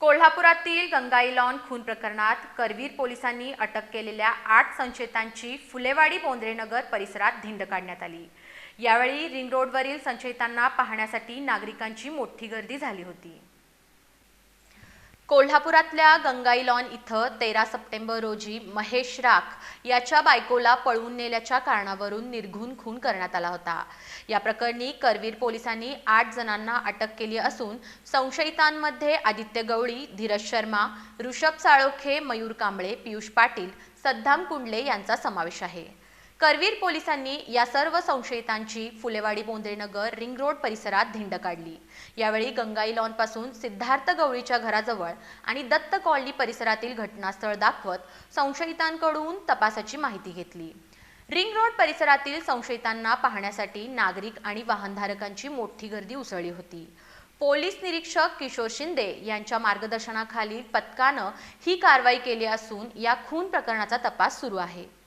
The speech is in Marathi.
कोल्हापुरातील गंगाई लॉन खून प्रकरणात करवीर पोलिसांनी अटक केलेल्या आठ संशयितांची फुलेवाडी बोंद्रेनगर परिसरात धिंड काढण्यात आली. यावेळी रिंग रोडवरील संशयितांना पाहण्यासाठी नागरिकांची मोठी गर्दी झाली होती. कोल्हापुरातल्या गंगाई लॉन इथं तेरा सप्टेंबर रोजी महेश राख याच्या बायकोला पळवून नेल्याच्या कारणावरून निर्घुण खून करण्यात आला होता. या प्रकरणी करवीर पोलिसांनी आठ जणांना अटक केली असून संशयितांमध्ये आदित्य गवळी धीरज शर्मा ऋषभ साळोखे मयूर कांबळे पियुष पाटील सद्दाम कुंडले यांचा समावेश आहे. करवीर पोलिसांनी या सर्व संशयितांची फुलेवाडी बोंद्रेनगर रिंग रोड परिसरात धिंड काढली. यावेळी गंगाई लॉनपासून सिद्धार्थ गवळीच्या घराजवळ आणि दत्त कॉलनी परिसरातील घटनास्थळ दाखवत संशयितांकडून तपासाची माहिती घेतली. रिंग रोड परिसरातील संशयितांना पाहण्यासाठी नागरिक आणि वाहनधारकांची मोठी गर्दी उसळली होती. पोलीस निरीक्षक किशोर शिंदे यांच्या मार्गदर्शनाखाली पथकानं ही कारवाई केली असून या खून प्रकरणाचा तपास सुरू आहे.